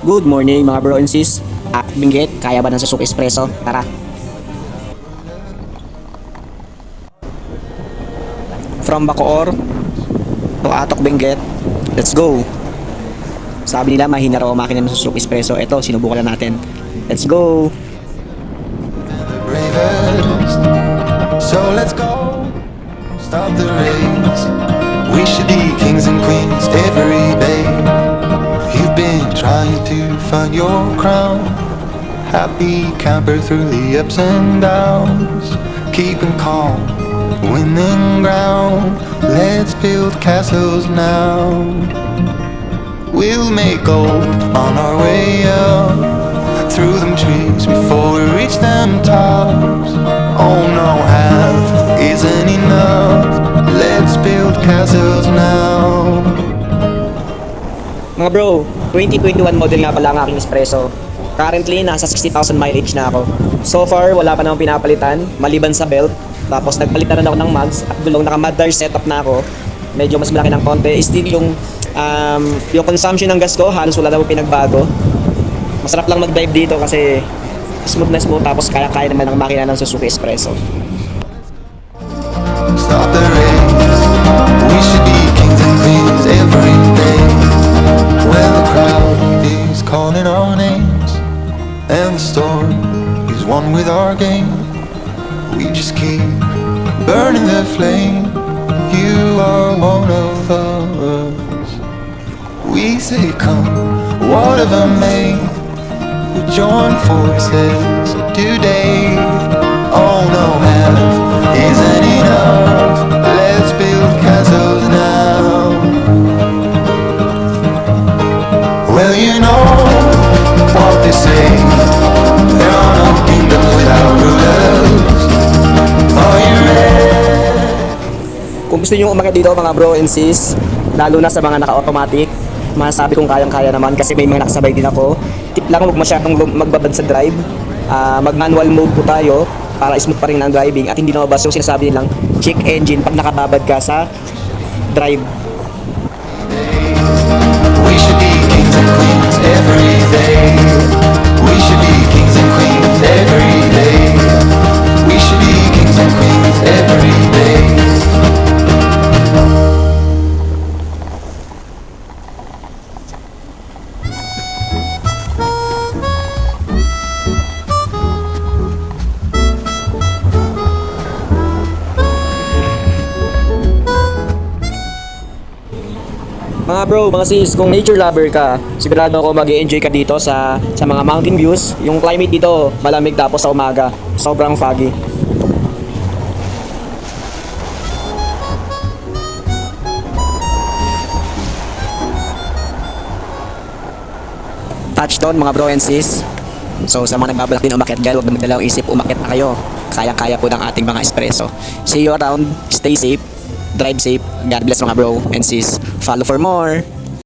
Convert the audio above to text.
Good morning mga bro and sis. Ah, Binggit, kaya ba ng Suzuki Espresso? Tara. From Bacoor to Atok Benguet. Let's go. Sabi nila mahina raw ang makina ng Suzuki Espresso. Ito, sinubukan na natin. Let's go. So let's go, stop the race. We should be kings and queens every find your crown. Happy camper through the ups and downs. Keeping calm, winning ground. Let's build castles now. We'll make gold on our way up through them trees before we reach them tops. Oh no, half isn't enough. Let's build castles Mga bro, 2021 model nga pala ang aking Espresso. Currently, nasa 60,000 mileage na ako. So far, wala pa namang pinapalitan, maliban sa belt. Tapos nagpalitan na ako ng mags at gulong naka-mud tire setup na ako. Medyo mas malaki ng konti. Still yung um, yung consumption ng gas ko, halos wala na po pinagbago. Masarap lang mag-drive dito kasi smooth na smooth tapos kaya-kaya naman ng makina ng Suzuki Espresso. Stop the our names and the storm is one with our game, we just keep burning the flame. You are one of us. We say, come, whatever may. We join forces today. Kung gusto niyo umakyat dito mga bro and sis, lalo na sa mga naka-automatic, masasabi kong kayang-kaya naman kasi may mga nakasabay din ako. Tip lang huwag masyadong magbabad sa drive. Ah, mag-manual mode po tayo para smooth pa rin ang driving at hindi lumabas yung sinasabi nilang check engine pag nakababad ka sa drive. Mga bro, mga sis, kung nature lover ka, sigurado ako mag enjoy ka dito sa sa mga mountain views. Yung climate dito, malamig tapos sa umaga, sobrang foggy. Touchdown mga bro and sis. So sa mga nagbabalak din umakyat dyan, huwag na magdalawang isip, umakyat na kayo. Kayang-kaya po ng ating mga espresso. See you around, stay safe, drive safe. God bless mga bro and sis. Follow for more.